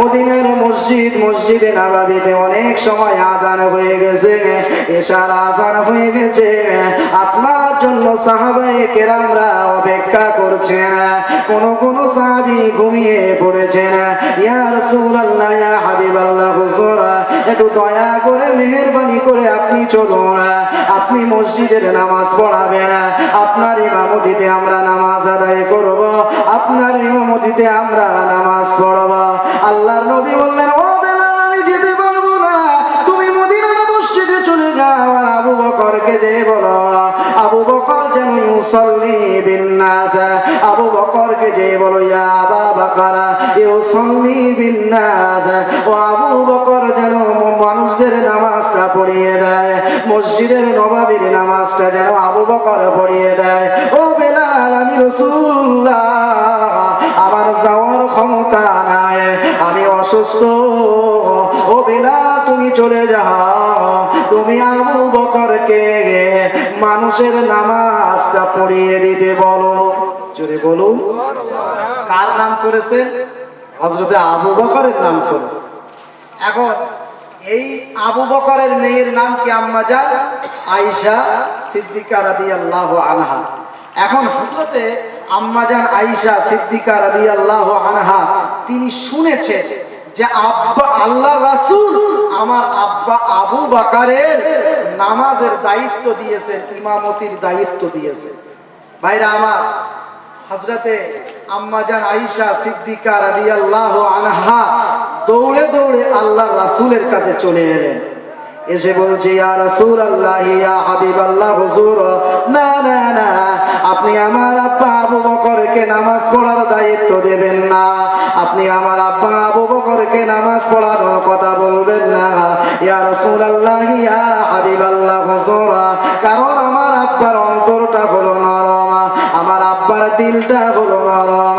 মদিনার মসজিদ মসজিদে নাবাবিতে অনেক সময় আজান হয়ে গেছে। এশার আজান হয়ে গেছে। আপনার জন্য সাহাবায়ে কেরামরা অপেক্ষা করছেন। কোন কোন সাহাবি ঘুমিয়ে পড়েছেন। ইয়া রাসূলুল্লাহ, ইয়া হাবিবাল্লাহ, হুজুর, একটু দয়া করে, মেহেরবানি করে আপনি চলুন। আপনি মসজিদের নামাজ পড়াবেন। আপনার ইমামতিতে আমরা নামাজ আদায় করব। আপনার ইমামতিতে আমরা নামাজ পড়ব। আল্লাহর নবী বললেন, ও বেলাল, আমি যেতে পারব না। তুমি মদিনার মসজিদে চলে যাও আর আবু বকরকে যে বলো আবু বকর যেন ইউসাল্লি বিন্নাস, আবু বকরকে যে বলো, ইয়া আবা বাকারা ইউসাল্লি বিন্নাস। ও আবু বকর যেন মানুষদের নামাজটা পড়িয়ে দেয়, মসজিদের নবাবির নামাজটা যেন আবু বকর পড়িয়ে দেয়। ও বেলাল, আমি রসুল্লাহ আমার যাওয়ার ক্ষমতা নাই, আমি অসুস্থ। ও বেলা তুমি চলে যাও, তুমি আবু বকরকে মানুষের নামাজটা পড়িয়ে দিতে বলো। জোরে বলুন কার নাম করেছে? হজরতে আবু বকরের নাম করেছে। এখন এই আবু বকরের মেয়ের নাম কি আম্মা যান আয়েশা সিদ্দিকা রাদিয়াল্লাহু আনহা। এখন হযরতে আম্মাজান আয়েশা সিদ্দিকা রাদিয়াল্লাহু আনহা, তিনি শুনেছেন যে আব্বা আল্লাহ রাসূল আমার আব্বা আবু বকরের নামাজের দায়িত্ব দিয়েছেন ইমামতির দায়িত্ব দিয়েছেন ভাইরা আমার হজরতে আম্মাজান আয়েশা সিদ্দিকা রাদিয়াল্লাহু আনহা দৌড়ে দৌড়ে আল্লাহ রাসূলের কাছে চলে এলেন। এসে বলছে আপনি আমার আব্বা আবু বকরকে নামাজ পড়ার দায়িত্ব দেবেন না। আপনি আমার আব্বা আবু বকরকে নামাজ পড়ানোর কথা বলবেন না। ইয়া রাসূলুল্লাহ, ইয়া হাবিবাল্লাহ, হুজুর। কারণ আমার আব্বার অন্তরটা হলো নরম, আমার আব্বার দিলটা হলো নরম।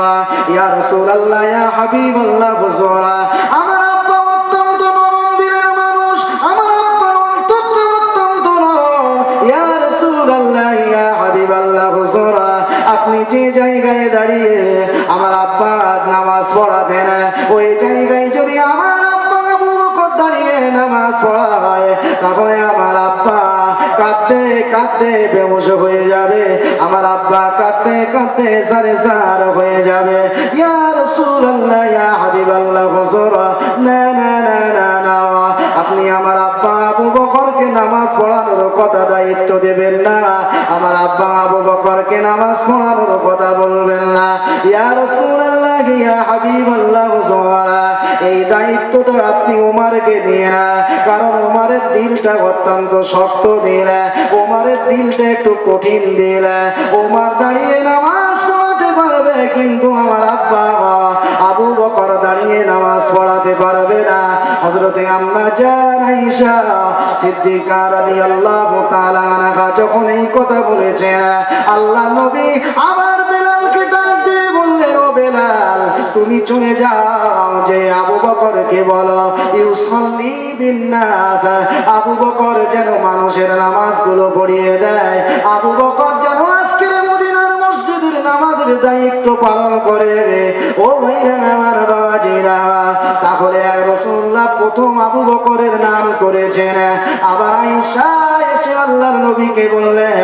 ইয়া রাসূলুল্লাহ, ইয়া হাবিবাল্লাহ, হুজুর। ওই জায়গায় যদি আমার আব্বা দাঁড়িয়ে নামাজ পড়ায়, তাহলে আমার আব্বা কাঁদতে কাঁদতে বেমস হয়ে যাবে। আমার আব্বা কাঁদতে কাঁদতে সারে সার হয়ে যাবে। ইয়া রাসূলুল্লাহ, ইয়া হাবিবাল্লাহ, হুজুর, না না না না না, আপনি আমার পড়ানোর কথা দায়িত্ব দেবেন না। আমার আব্বা আবু বকরকে নামাজ পড়ানোর কথা বলবেন না। ইয়া রাসূলুল্লাহ, ইয়া হাবিবাল্লাহ হুজুর এই দায়িত্বটা আপনি ওমারকে দিয়ে কারণ ওমারের দিলটা অত্যন্ত শক্ত দিল ওমারের দিলটা একটু কঠিন দিল ওমার দাঁড়িয়ে নামাজ পড়াতে পারবে, কিন্তু আমার আব্বা আবু বকর দাঁড়িয়ে নামাজ পড়াতে পারবে না। হজরতে আম্মা সিদ্দিকা তাআলা আনহা যখন এই কথা বলেছেন, আল্লাহ নবী বেলালকে ডাক দিয়ে বললেন, ও বেলাল, তুমি চলে যাও যে আবু বকরকে বলো আবু বকর যেন মানুষের নামাজগুলো পড়িয়ে দেয়, আবু বকর যেন আজকের মদিনার মসজিদের নামাজের দায়িত্ব পালন করে রে। ও ভাইরা, আমার বাবাজিরা, তাহলে রসুল্লাহ প্রথম আবু বকরের নাম করেছেন। আবার আইসা এসে আল্লাহর নবীকে বললেন,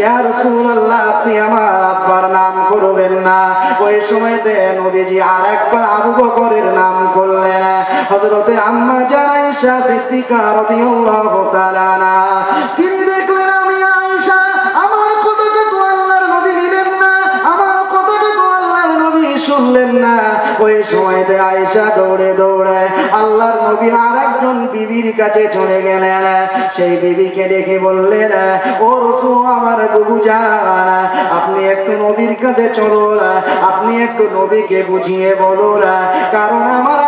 ইয়া রাসূলুল্লাহ, আপনি আমার আব্বার নাম করবেন না। ওই সময়তে নবীজি আর একবার আবু বকরের নাম করলেন। হযরতে আম্মা জান সিদ্দিকা রাদিয়াল্লাহু তাআলা শুনলেন না। ওই সময়তে আয়েশা দৌড়ে দৌড়ে আল্লাহর নবী আর একজন বিবির কাছে চলে গেলেন। সেই বিবিকে ডেকে বললেন, ও রসু আমার বুবু যান। আপনি একটু নবীর কাছে চলো আপনি একটু নবীকে বুঝিয়ে বলো কারণ আমার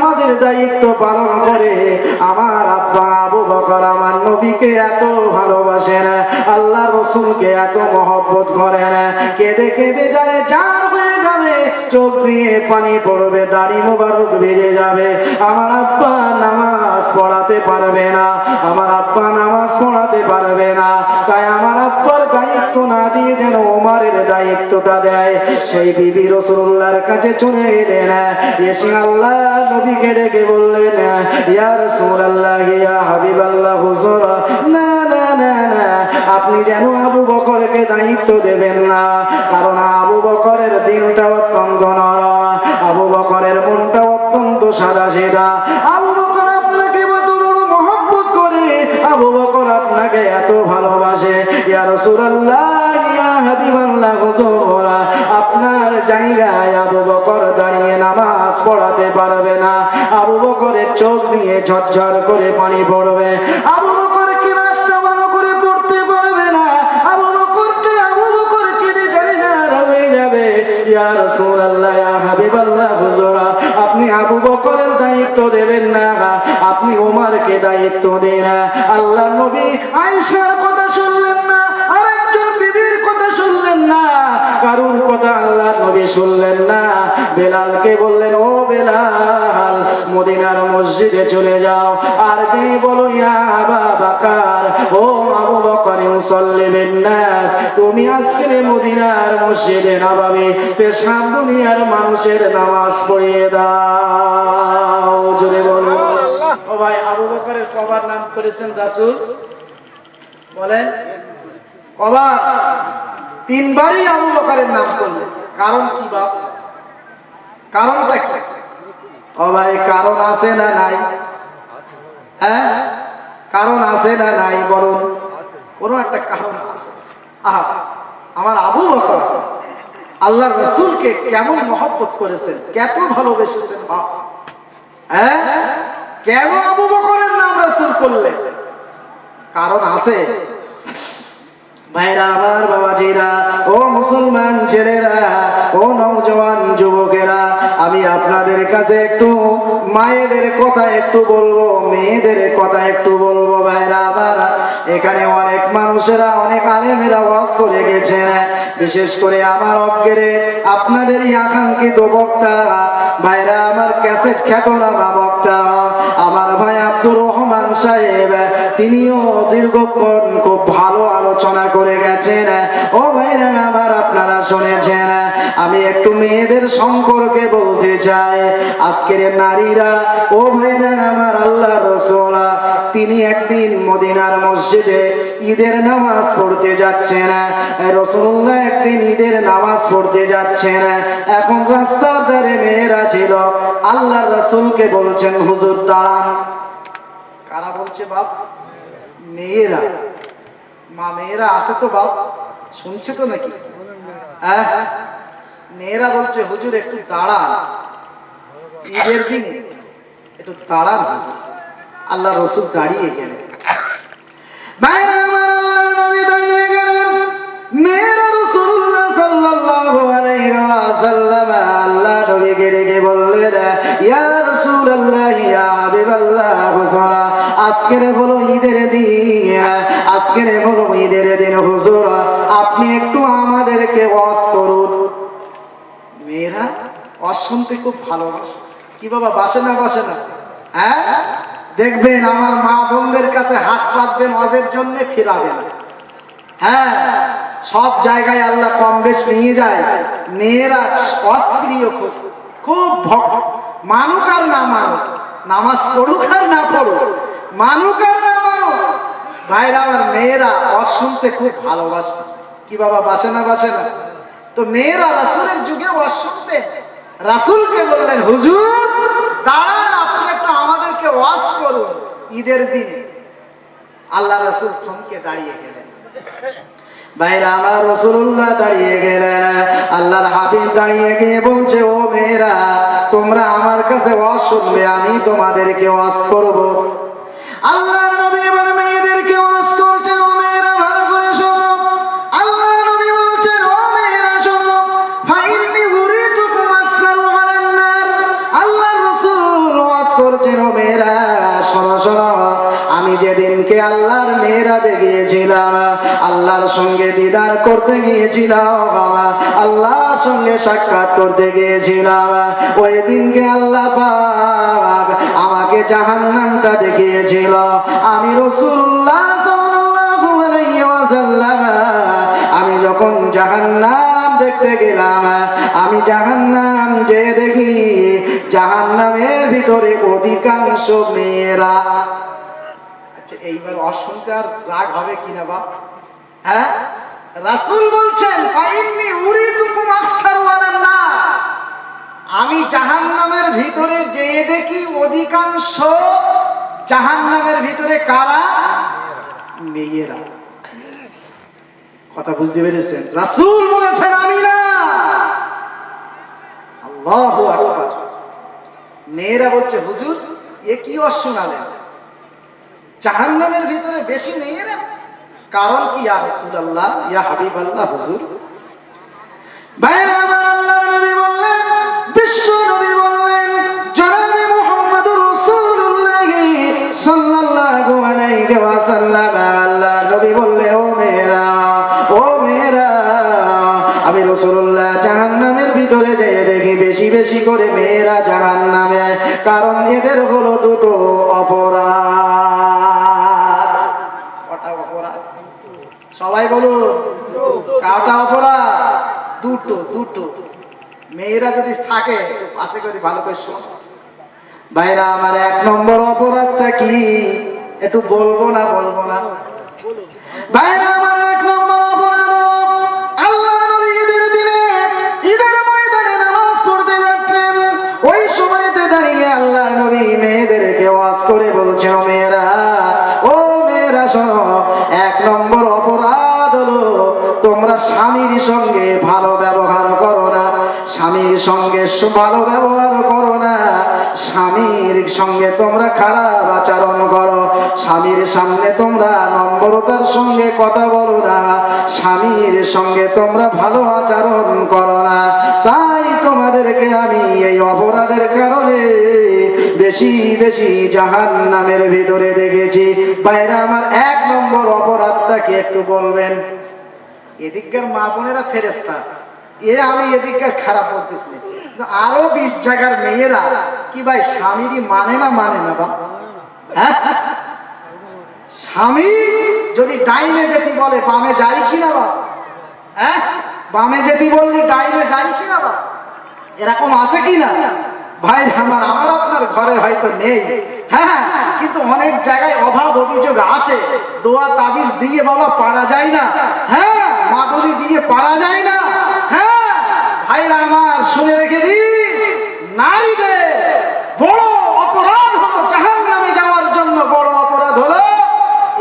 নামাজের দায়িত্ব পালন করে। আমার আব্বা আবু বকর আমার নবীকে এত ভালোবাসেন আল্লাহ রসুলকে এত মহব্বত করেন কেঁদে কেঁদে যায় যার চোখ দিয়ে পানি পড়বে, দাড়ি মোবারক ভেজে যাবে। আমার আব্বা নামাজ পড়াতে পারবে না, আমার আব্বা নামাজ পড়াতে পারবে না। তাই আমার আব্বার দায়িত্ব না দিয়ে যেন ওমারের দায়িত্বটা দেয়, সেই বিবি রসুল্লাহর কাছে চলে এলেন এসে আল্লাহ নবীকে ডেকে বললেন, ইয়া রসুল্লাহ ইয়া হাবিবাল্লাহ, হুজুর না না না, আপনি যেন আবু বকরকে দায়িত্ব দেবেন না। কারণ আবু বকরের দিনটা অত্যন্ত নরম। আবু বকরের মনটা অত্যন্ত সাদা সিধা আবু বকর আপনাকে মহব্বত করে। আবু বকর আপনাকে এত ভালোবাসে। আপনার জায়গায় আবু বকর দাঁড়িয়ে নামাজ পড়াতে পারবে না। আবু বকরের চোখ দিয়ে ঝরঝর করে পানি পড়বে। আবু ইয়া রাসূলুল্লাহ, ইয়া হাবিবাল্লাহ, হুজুর, আপনি আবু বকরের দায়িত্ব দেবেন না, আপনি ওমরকে দায়িত্ব দেন আল্লাহ নবী আয়েশার কথা শুনলেন না, আরেকজন বিবির কথা শুনলেন না, কারুর কথা আল্লাহ নবী শুনলেন না। বেলালকে বললেন, ও বেলাল, মদিনার মসজিদে চলে যাও, আর যে বলো, ইয়া আবা বাকার ও আবু বকর মুসল্লি বিন্নাস তুমি আজকে মদিনার মসজিদে নামাবে পেশাব দুনিয়ার মানুষের নামাজ পড়িয়ে দাও। জোরে বলো ও ভাই আবু বকরের কবার নাম করেছেন রাসূল? বলেন। কবার। তিনবারই আবু বকরের নাম করলেন। কারণ কি বাপ? কারণটা কি? ও ভাই কারণ আছে না নাই? হ্যাঁ? কারণ আছে না নাই বলুন। কোনো একটা কারণ আছে। আহা, আমার আবু বকর আল্লাহ রসুলকে কেমন মহব্বত করেছেন, কত ভালোবেসেছেন হ্যাঁ? কেন আবু বকরের নাম রসুল করলেন? কারণ আছে। ভাইরা, আমার বাবাজিরা, ও মুসলমান ছেলেরা, ও নওজওয়ান যুবকেরা, আমি আপনাদের কাছে একটু মায়েদের কথা একটু বলব, মেয়েদের কথা একটু বলব, ভাইরা, আমার এখানে অনেক মানুষেরা, অনেক আলেমেরা ওয়াজ করে গেছে। বিশেষ করে আমার অজ্ঞেরে আপনাদেরই আকাঙ্ক্ষিত বক্তা, ভাইরা আমার ক্যাসেট খ্যাতনামা বক্তা, আমার ভাই আব্দুর রহমান সাহেব, তিনিও দীর্ঘক্ষণ খুব ভালো আলোচনা করে গেছেন। ও ভাইরা আমার আপনারা শুনেছেন, আমি একটু মেয়েদের সম্পর্কে বলতে চাই। আজকের নারীরা, ও ভাইরা আমার আল্লাহ রসোলা তিনি একদিন মদিনার মসজিদে ঈদের নামাজ পড়তে যাচ্ছেন। রসুল্লাহ একদিন ঈদের নামাজ পড়তে যাচ্ছেন। এখন রাস্তার ধারে মেয়েরা ছিল। আল্লাহ রসুলকে বলছেন, হুজুর, দাঁড়ান। কারা বলছে, বাপ? মেয়েরা। মা, মেয়েরা আছে তো, বাপ? শুনছে তো নাকি? হ্যাঁ? মেয়েরা বলছে, হুজুর, একটু দাঁড়ান। ঈদের দিনে একটু দাঁড়ান, হুজুর। আল্লাহ রসুল দাঁড়িয়ে গেলেন। ভাইরা আমার আল্লাহর নবী দাঁড়িয়ে গেলেন। মেয়েরা রাসূলুল্লাহ সাল্লাল্লাহু আলাইহি ওয়াসাল্লাম আল্লাহ নবীকে ডেকে বললেন, ইয়া রাসূলুল্লাহ, ইয়া হাবিবাল্লাহ, হুজুর, আজকের হলো ঈদের দিন, আজকের হলো ঈদের দিন, হুজুর, আপনি একটু আমাদেরকে ওয়াজ করুন। মেয়েরা ওয়াজ শুনতে খুব ভালোবাসে। কি বাবা, বাসে না বাসে না? হ্যাঁ? দেখবেন আমার মা বোনদের কাছে হাত পাতবেন ওয়াজের জন্য ফিরাবেন। হ্যাঁ সব জায়গায় আল্লাহ কম বেশ নিয়ে যায়। মেয়েরা অস্ত্রীয় খুব খুব মানুক আর না মানুক, নামাজ পড়ুক আর না পড়ুক, মানুক আর না মানুক। ভাইরা, আমার মেয়েরা অশুনতে খুব ভালোবাসে। কি বাবা, বাসে না বাসে না? তো মেয়েরা রাসুলের যুগে অশুনতে রাসুলকে বললেন, হুজুর, দাঁড়ান আপনি ওয়াজ ওয়াশ করুন ঈদের দিনে। আল্লাহ রসুল থমকে দাঁড়িয়ে গেলেন। আমার তোমরা আমার কাছে ওয়াজ শুনবে, আমি তোমাদেরকে ওয়াশ করব। আল্লাহ নবী যেদিনকে আল্লাহর মেয়েরাজে গিয়েছিলাম। আল্লাহর সঙ্গে দিদার করতে গিয়েছিলাম। আল্লাহর সঙ্গে সাক্ষাৎ করতে গিয়েছিলাম। ওই দিনকে আল্লাহ পাক আমাকে জাহান্নামটা দেখিয়েছিল। আমি রসুল্লাহ আমি যখন জাহান্নাম দেখতে গেলাম, আমি জাহান্নাম যে দেখি জাহান্নামের ভিতরে অধিকাংশ মেয়েরা এইবার অসংখ্যার রাগ হবে কিনা বাপ? হ্যাঁ? রাসূল বলছেন, ফাইন্নি উরিদুকুম আকসারু নার আমি জাহান্নামের ভিতরে যেয়ে দেখি অধিকাংশ জাহান্নামের ভিতরে কারা? মেয়েরা। কথা বুঝতে পেরেছেন? রাসূল বলেছেন, আমি না। আল্লাহু মেয়েরা বলছে, হুজুর, এ কি অশোনালেন জাহান্নামের ভিতরে বেশি মেয়েরা কারণ কি, ইয়া রাসূলুল্লাহ, ইয়া হাবিবাল্লাহ, হুজুর। বাইরে আমার আল্লাহর নবী বললেন, বিশ্ব নবী বললেন, জনাবে মুহাম্মদুর রাসূলুল্লাহ সাল্লাল্লাহু আলাইহি ওয়াসাল্লাম। আল্লাহর নবী বললেন, ও মেয়েরা ও মেয়েরা, আমি রাসূলুল্লাহ জাহান্নামের ভিতরে যেয়ে দেখি বেশি বেশি করে মেয়েরা জাহান্নামে। কারণ এদের হলো দুটো অপরাধ কটা অপরাধ সবাই বলুন কাটা অপরাধ দুটো মেয়েরা যদি থাকে পাশে করে ভালো করে শোন। ভাইরা আমার এক নম্বর অপরাধটা কি? একটু বলব না বলব না? ভাইরা ভালো ব্যবহার করো না। স্বামীর সঙ্গে তোমরা খারাপ আচরণ করো। স্বামীর সামনে তোমরা নম্রতার সঙ্গে কথা বলো না। স্বামীর সঙ্গে তোমরা ভালো আচরণ করো না। তাই তোমাদেরকে আমি এই অপরাধের কারণে বেশি বেশি জাহান নামের ভিতরে দেখেছি। বাইরে আমার এক নম্বর অপরাধটা কি একটু বলবেন? এদিককার মা বোনেরা ফেরেস্তা এ আমি এদিককার খারাপ। কিন্তু আরও বিশ জায়গার মেয়েরা কি ভাই, স্বামীরই মানে না মানে না বা হ্যাঁ? স্বামী যদি ডাইনে যেতে বলে, বামে যাই কি না বা হ্যাঁ? বামে যেতে বললি ডাইনে যাই কি না বা এরকম আছে কি না ভাই, আমার আমার আপনার ঘরে হয়তো নেই। হ্যাঁ কিন্তু অনেক জায়গায় অভাব, অভিযোগ আসে। দোয়া, তাবিজ দিয়ে বাবা পারা যায় না। হ্যাঁ মাদুরি দিয়ে পারা যায় না। হ্যাঁ ভাইরা আমার শুনে রেখে দি নারীদের বড় অপরাধ হলো জাহান নামে যাওয়ার জন্য বড় অপরাধ হলো,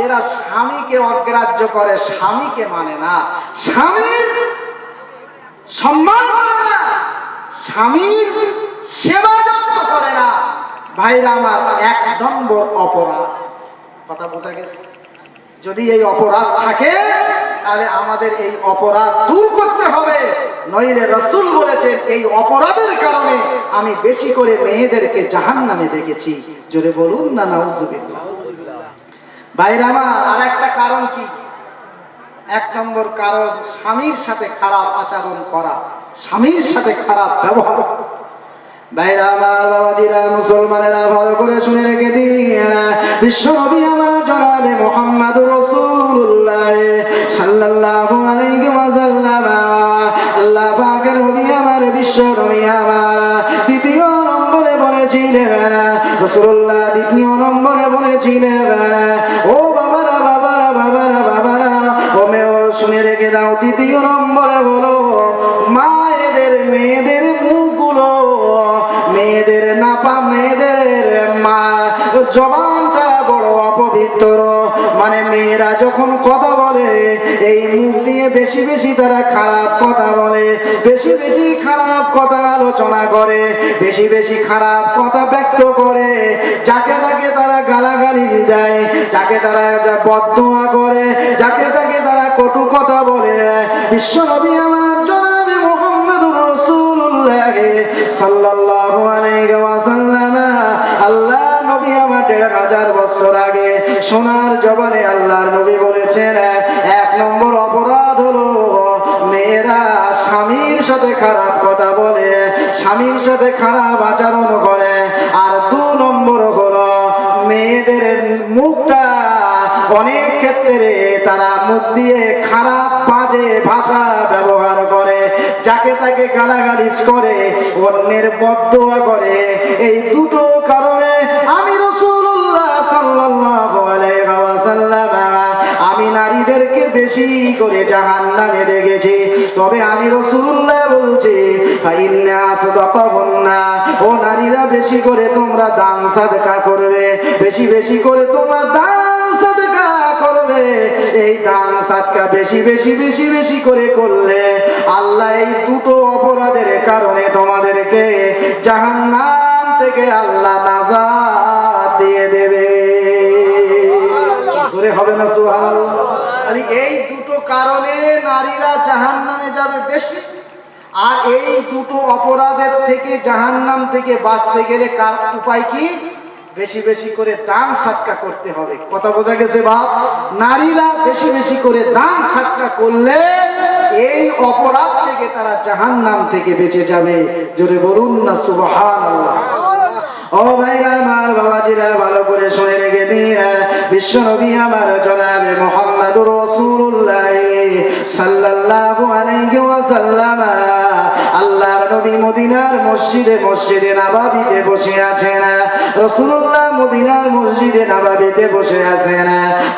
এরা স্বামীকে অগ্রাহ্য করে, স্বামীকে মানে না। স্বামীর সম্মান করে না, স্বামীর সেবা যত্ন করে না। ভাইরা, আমার এক নম্বর অপরাধ। কথা বোঝা গেছে? যদি এই অপরাধ থাকে তাহলে আমাদের এই অপরাধ দূর করতে হবে। নইলে রসুল বলেছেন, এই অপরাধের কারণে আমি বেশি করে মেয়েদেরকে জাহান নামে দেখেছি। জোরে বলুন না, নাউজুবিল্লাহ। ভাইরা আমার আর একটা কারণ কি? এক নম্বর কারণ, স্বামীর সাথে খারাপ আচরণ করা, স্বামীর সাথে খারাপ ব্যবহার। ভাইরা আমার, বাবাজিরা, মুসলমানেরা ভালো করে শুনে রেখে দিন। বিশ্বনবী আমার জনাবে মোহাম্মদ রসুল্লাহ সাল্লাল্লাহু আলাইহি ওয়াসাল্লাম, আল্লাহ পাকের নবী আমার, বিশ্ব নবী আমার। দ্বিতীয় নম্বরে বলেছিলেন রসুল্লাহ দ্বিতীয় নম্বরে বলেছিলেন, ও বাবারা বাবারা বাবারা বাবারা ও মেয়ে শুনে রেখে দাও, দ্বিতীয় নম্বরে বলো মায়েদের, মেয়েদের মুখগুলো, মেয়েদের নাপা মেয়েদের মা, জবানটা বড় অপবিত্র। মানে মেয়েরা যখন কথা বলে, এই মুখ দিয়ে বেশি বেশি তারা খারাপ কথা বলে। বেশি বেশি খারাপ কথা আলোচনা করে, বেশি বেশি খারাপ কথা ব্যক্ত করে। যাকে তাকে তারা গালাগালি দেয়, যাকে তারা বদমা করে, যাকে তাকে তারা কটু কথা বলে। বিশ্বনবী মুখ দিয়ে খারাপ বাজে ভাষা ব্যবহার করে, যাকে তাকে গালাগালিজ করে, অন্যের বদোয়া করে। এই দুটো কারণে আমি রসুল্লাহ সাল্লাল্লাহু আলাইহি আমি নারীদেরকে বেশি করে জাহান নামে দেখেছি। তবে আমি রসুল্লাহ বলছি ও নারীরা বেশি করে তোমরা দান সাদকা করবে, বেশি বেশি করে তোমরা দান সাদকা করবে। এই দান সাদকা বেশি বেশি বেশি বেশি করে করলে আল্লাহ এই দুটো অপরাধের কারণে তোমাদেরকে জাহান্নাম থেকে আল্লাহ নাজাত দিয়ে দেবে। জোরে হবে না, সুবহানাল্লাহ? খালি এই দুটো কারণে নারীরা জাহান্নামে যাবে বেশি। আর এই দুটো অপরাধের থেকে জাহান্নাম থেকে বাঁচতে গেলে কার উপায় কি? বেশি বেশি করে দান সাতকা করতে হবে। কথা বোঝা গেছে বাপ? নারীরা বেশি বেশি করে দান সাতকা করলে এই অপরাধ থেকে তারা জাহান্নাম থেকে বেঁচে যাবে। জোরে বলুন না, সুবহানাল্লাহ। ও ভাইরা আমার বাবাজিরা, ভালো করে শুনে রেখে দিন। বিশ্ব নবী আমার জনাবে মোহাম্মদুর রাসূলুল্লাহ সাল্লাল্লাহু আলাইহি ওয়াসাল্লাম। নবী মদিনার মসজিদে মসজিদে নাবাবিতে বসে আছেন। রাসূলুল্লাহ মদিনার মসজিদে নাবাবিতে বসে আছেন।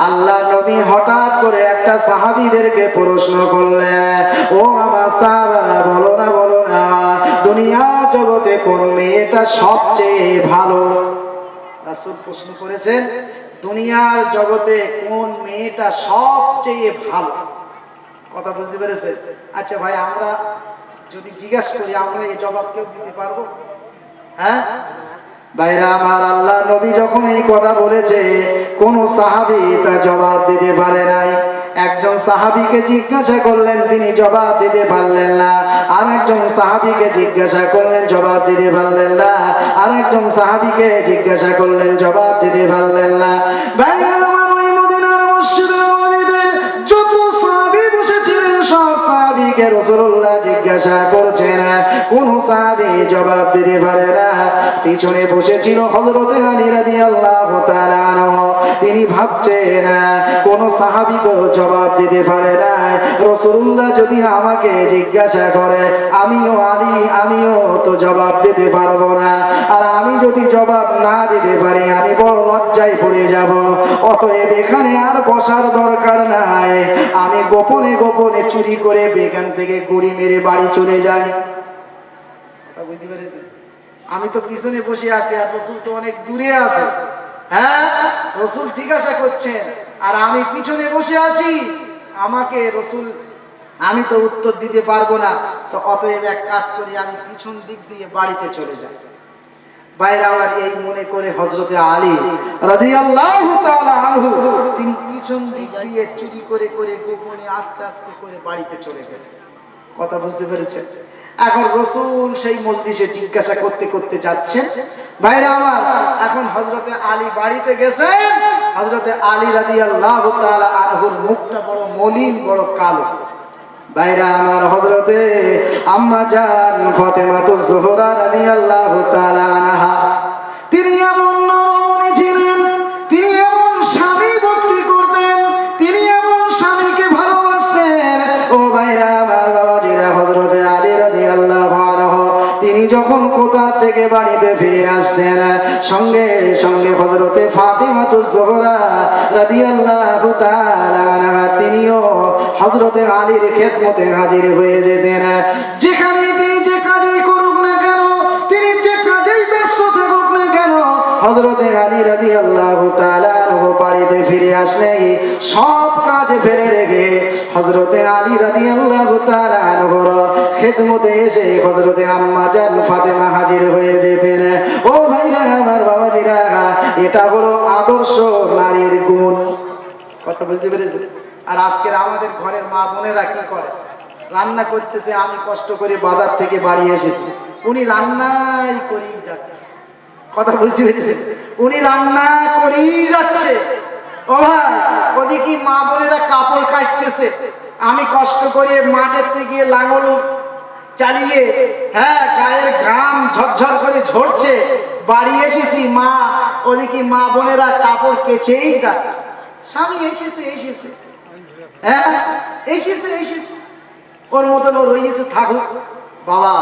আল্লাহ নবী হঠাৎ করে একটা সাহাবিদেরকে প্রশ্ন করলেন, ও আমার সাহাবারা, বলো না বলো না, দুনিয়া জগতে কোন মেয়েটা সবচেয়ে ভালো? রাসূল প্রশ্ন করেছেন, দুনিয়ার জগতে কোন মেয়েটা সবচেয়ে ভালো? কথা বুঝতে পেরেছেন? আচ্ছা ভাই, আমরা যদি জিজ্ঞাসা করি, আমরা এই জবাব কেউ দিতে পারব? হ্যাঁ? বাইরা আমার আল্লাহ নবী যখন এই কথা বলেছে, কোন সাহাবি তা জবাব দিতে পারে নাই। একজন সাহাবিকে জিজ্ঞাসা করলেন, তিনি জবাব দিতে পারলেন না। আর একজন সাহাবিকে জিজ্ঞাসা করলেন, জবাব দিতে পারলেন না। আর একজন সাহাবিকে জিজ্ঞাসা করলেন, জবাব দিতে পারলেন না। বাইরে জবাব দিতে পারে না। পিছনে বসেছিল হযরতে আলী তাআলা আনহু। তিনি ভাবছেন, কোন সাহাবী তো জবাব দিতে পারে না। রাসূলুল্লাহ যদি আমাকে জিজ্ঞাসা করে, আমিও আলী, আমিও তো জবাব দিতে পারব না। আর আমি যদি জবাব না দিতে পারি, আমি বড় লজ্জায় পড়ে যাব। অতএব এখানে আর বসার দরকার নাই। আমি গোপনে গোপনে চুরি করে বেগান থেকে গুড়ি মেরে বাড়ি চলে যাই। বুঝতে পেরেছেন? আমি তো পিছনে বসে আছি আর রসুল তো অনেক দূরে আছে। হ্যাঁ রসুল জিজ্ঞাসা করছেন, আর আমি পিছনে বসে আছি? আমাকে রসুল, আমি তো উত্তর দিতে পারব না, তো অতএব এক কাজ করি, আমি পিছন দিক দিয়ে বাড়িতে চলে যাই। বাইরে আমার এই মনে করে হজরতে আলী তিনি পিছন দিক দিয়ে চুরি করে করে গোপনে আস্তে আস্তে করে বাড়িতে চলে গেলেন। কথা বুঝতে পেরেছেন? এখন রসুল সেই মজলিসে জিজ্ঞাসা করতে করতে যাচ্ছেন বাইরে আমার, এখন হজরতে আলী বাড়িতে গেছেন? হজরতে আলী রাদিয়াল্লাহু তাআলা আনহুর মুখটা বড় মলিন, বড় কালো। বাইরা আমার হজরতে আম্মা জান ফাতেমাতু জোহরা রাদিয়াল্লাহু তাআলা আনহা তিনি যখন কোথা থেকে বাড়িতে ফিরে আসতেন, সঙ্গে সঙ্গে হজরতে ফাতেমাতু জোহরা রাদিয়াল্লাহু তাআলা তিনিও হজরতে আলীর খেদমতে হাজির হয়ে যেতেন। যেখানে তিনি যে কাজই করুক না কেন, তিনি যে কাজেই ব্যস্ত থাকুক না কেন হজরতে আলী রাদিয়াল্লাহু তাআলা বাড়িতে ফিরে আসলেই সব কাজ ফেলে রেখে হজরতে আলী রাদিয়াল্লাহু তাআলা খেদমতে এসে হজরতে আম্মা জান ফাতেমা হাজির হয়ে যেতেন। ও ভাইরা, আমার বাবাজিরা, এটা হলো আদর্শ নারীর গুণ। কথা বুঝতে পেরেছেন? আর আজকের আমাদের ঘরের মা বোনেরা কি করে? রান্না করতেছে, আমি কষ্ট করে বাজার থেকে বাড়ি এসেছি। উনি রান্নাই করেই যাচ্ছে। কথা বুঝতে পেরেছেন? উনি রান্না করেই যাচ্ছে। ও ভাই, ওদিকে মা বোনেরা কাপড় কাচতেছে। আমি কষ্ট করে মাঠের থেকে লাঙল চালিয়ে হ্যাঁ গায়ের ঘাম ঝরঝর করে ঝরছে। বাড়ি এসেছি, মা, ওদিকে মা বোনেরা কাপড় কেচেই যাচ্ছে। স্বামী এসেছে এসেছে। হ্যাঁ এসেছে এসেছে। ওর মতন ও রয়েছে থাকুক। বাবা।